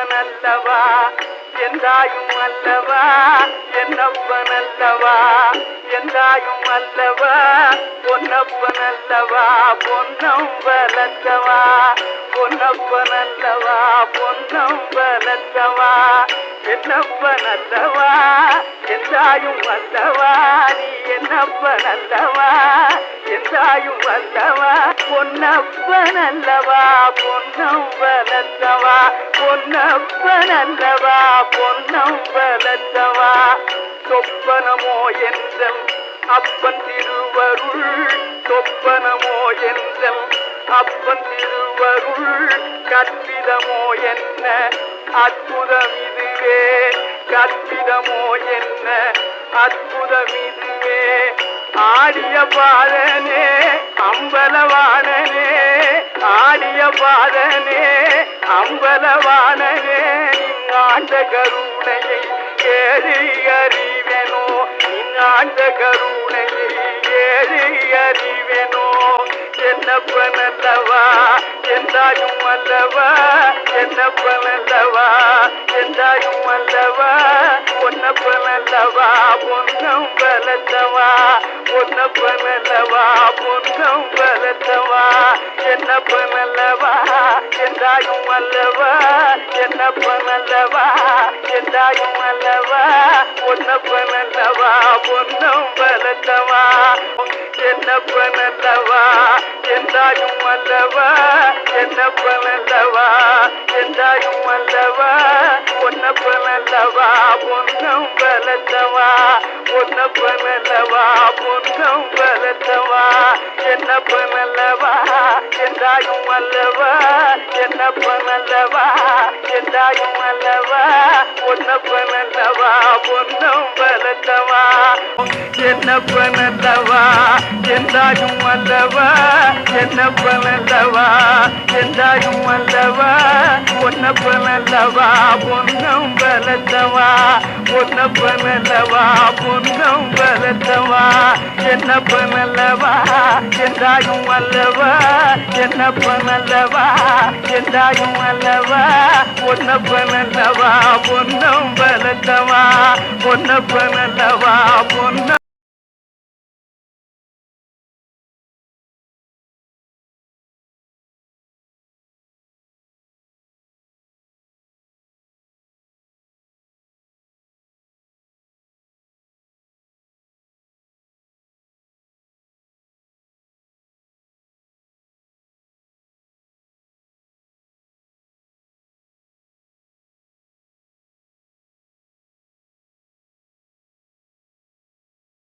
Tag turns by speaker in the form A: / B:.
A: என்னப்பன் அல்லவா? எந்தாயும் அல்லவா என்னப்பன் அல்லவா? எந்தாயும் அல்லவா பொன்னப்பன் அல்லவா பொன்னம் வளர்த்தவா பொன்னப்பனல்லவா பொன்னம் வளர்த்தவா என்னப்பனல்லவா எந்தாயும் அல்லவா? நீ என்னப்பன் அல்லவா சாயும் அல்லவா பொன்னப்ப நல்லவா வளர்த்தவா பொன்னப்ப நல்லவா வளர்த்தவா சொப்பனமோ என்றல் அப்பன் திருவருள் சொப்பனமோ என்றல் அப்பன் திருவருள் கற்பிதமோ என்ன அற்புதம் இதுவே கற்பிதமோ என்ன அற்புதம் இதுவே ஆடிய பாதனே அம்பலவானனே ஆடிய பாதனே அம்பலவானனே ஆண்ட கருணையை ஏறி அறிவெனோ? ஆண்ட கருணையை ஏழு அறிவெனோ? என்னப்பனல்லவா என்றாயும் அல்லவா? என்னப்பனல்லவா என்றாயும் அல்லவா? பொன்னப்பனல்லவா பொன்னம் பலத்தவா பொன்னப்பனல்லவா பொன்னம் பலத்தவா என்ன என்னப்பனல்லவா என்றாயும் அல்லவா என்ன என்னப்பனல்லவா என்றாயும் அல்லவா பொன்னப்பனல்லவா பொன்னம் பலத்தவா என்ன என்னப்பனல்லவா என்றாயும் அல்லவா என்ன எந்தாயும் என்றாயும் பண்ணலவா பொன்னம் பலத்தவா பொன்னப்பனல்லவா பொன்னம் பலத்தவா என்ன பண்ணலவா என்றாயும் அல்லவா என்ன பண்ணலவா என்றாயும் அல்லவா பொன்னப்பனல்லவா பொன்னம் பலத்தவா என்ன பண்ணலவா என்றாயும் அல்லவா என்ன பண்ணல அல்லவா பொன்னப்பனல்லவா பொன்னம் பலத்தவா? பொன்னப்பனல்லவா பொன்னம் பலத்தவா? என்னப்பனல்லவா? என்றாயும் அல்லவா? என்னப்பனல்லவா? எந்தாயும் அல்லவா? பொன்னப்பனல்லவா பொன்னம் பலத்தவா? பொன்னப்பனல்லவா பொன்னம்